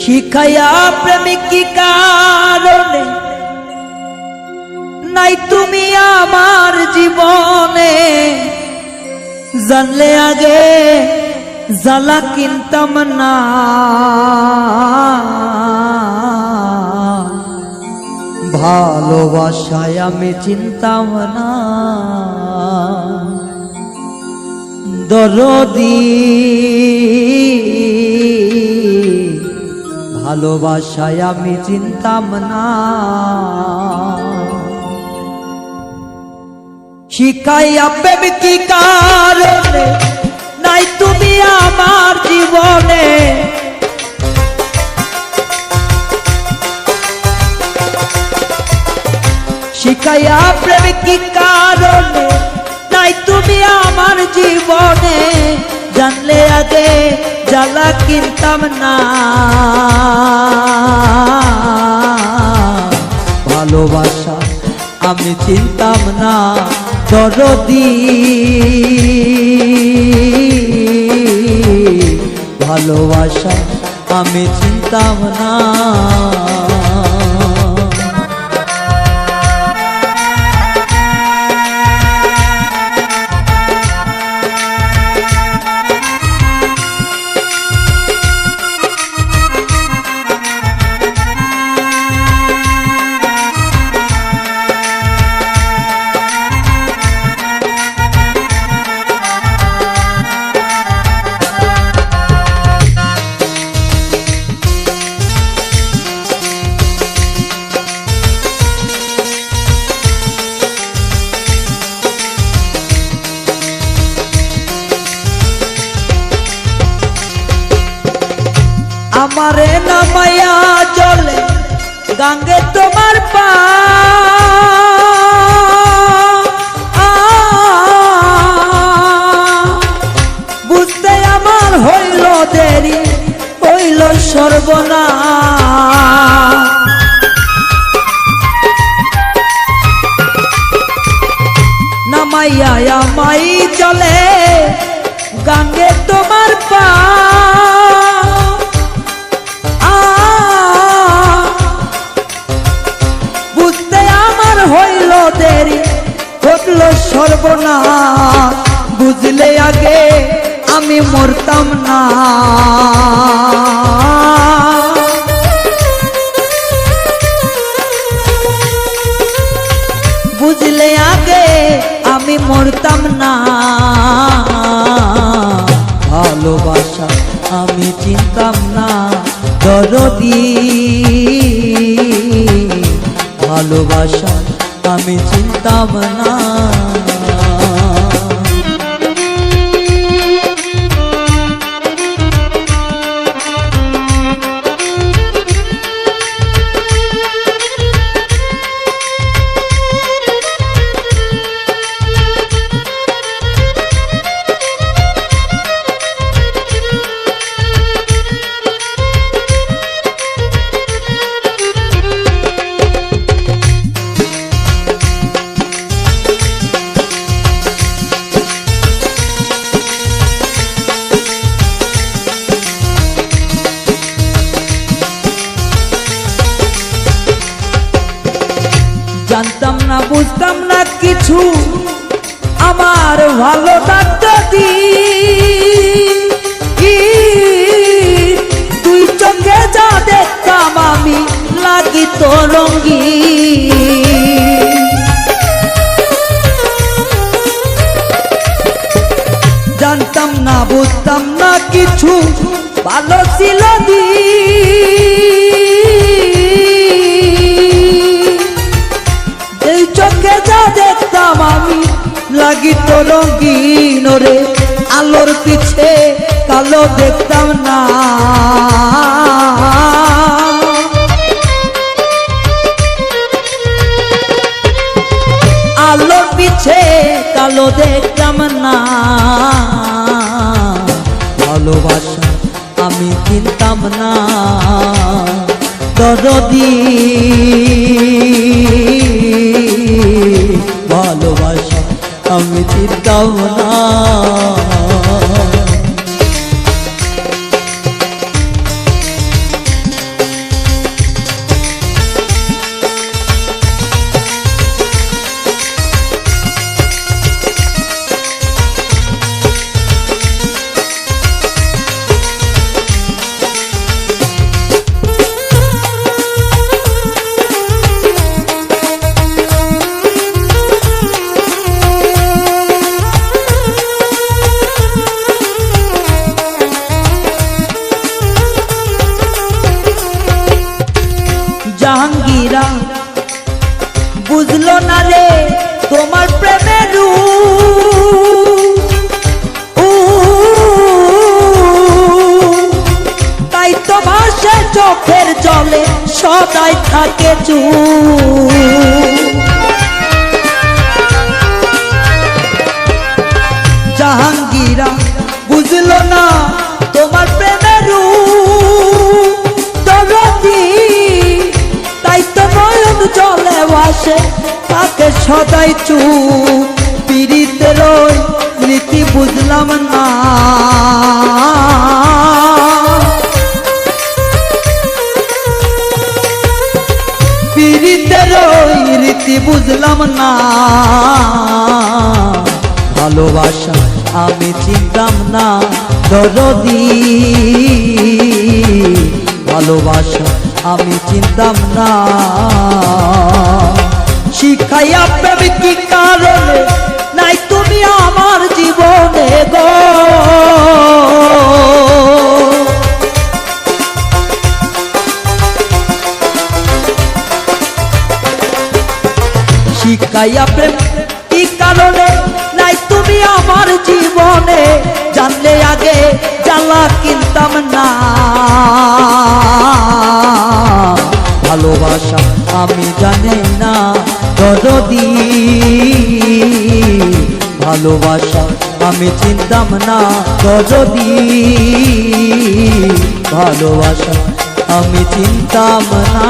শিখাইয়া প্রেমিক কি কারণে? নাই তুমি আমার জীবনে। জানলে আগে জ্বালা কিনতাম না। ভালোবাসায় আমি চিনতাম না। দরদি ভালোবাসায় আমি চিনতাম না। শিখাইয়া প্রেম কি কারণে? নাই তুমি আমার জীবনে। শিখাইয়া প্রেম কি কারণে? নাই তুমি আমার জীবনে। জানলে আগে জ্বালা কিনতাম না ভালোবাসা আমি চিনতাম না দরদি ভালোবাসা আমি চিনতাম না আমারে নামাইয়া চলে, গাঙ্গে তোমার পা। বুঝতে আমার হইল দেরি, হইল সর্বনা নামাইয়া আমাই চলে, গাঙ্গে তোমার পা। দেরি ঘটল সর্বনা বুঝলে আগে আমি মরতাম না। বুঝলে আগে আমি মরতাম না। ভালোবাসা আমি চিনতাম না, দরদি। ভালোবাসা আমি চিনতাম না না বুঝতাম না কিছু। আমার ভালো ডাক্তারি তুই চোখে যা দেখতাম আমি লাগি তো রঙ্গি জানতাম না, বুঝতাম না কিছু, ভালো ছিল দি রঙিন রে, আলোর পিছে কালো দেখতাম না। আলোর পিছে কালো দেখতাম না। ভালোবাসা আমি চিনতাম না। দরদি, ভালোবাসা আমি চিন্তাও না। বুঝলো না রে তোমার প্রেমের তাই তো ভাসে চোখের জলে, সদাই থাকে চু জাহাঙ্গীরা বুঝলো না বাসে তাকে সদাই চুপ। পীড়িতের রীতি বুঝলাম না। পীড়িতের রীতি বুঝলাম না। ভালোবাসা আমি চিনতাম না, দরদি। ভালোবাসা আমি চিনতাম না। শিখাইয়া প্রেম কি কারণে নাই তুমি আমার জীবনে গো। শিখাইয়া প্রেম কি কারণে নাই তুমি আমার জীবনে। জানলে আগে জ্বালা কিনতাম না। দরদি ভালোবাসা আমি চিন্তাম না দরদি ভালোবাসা আমি চিন্তাম না।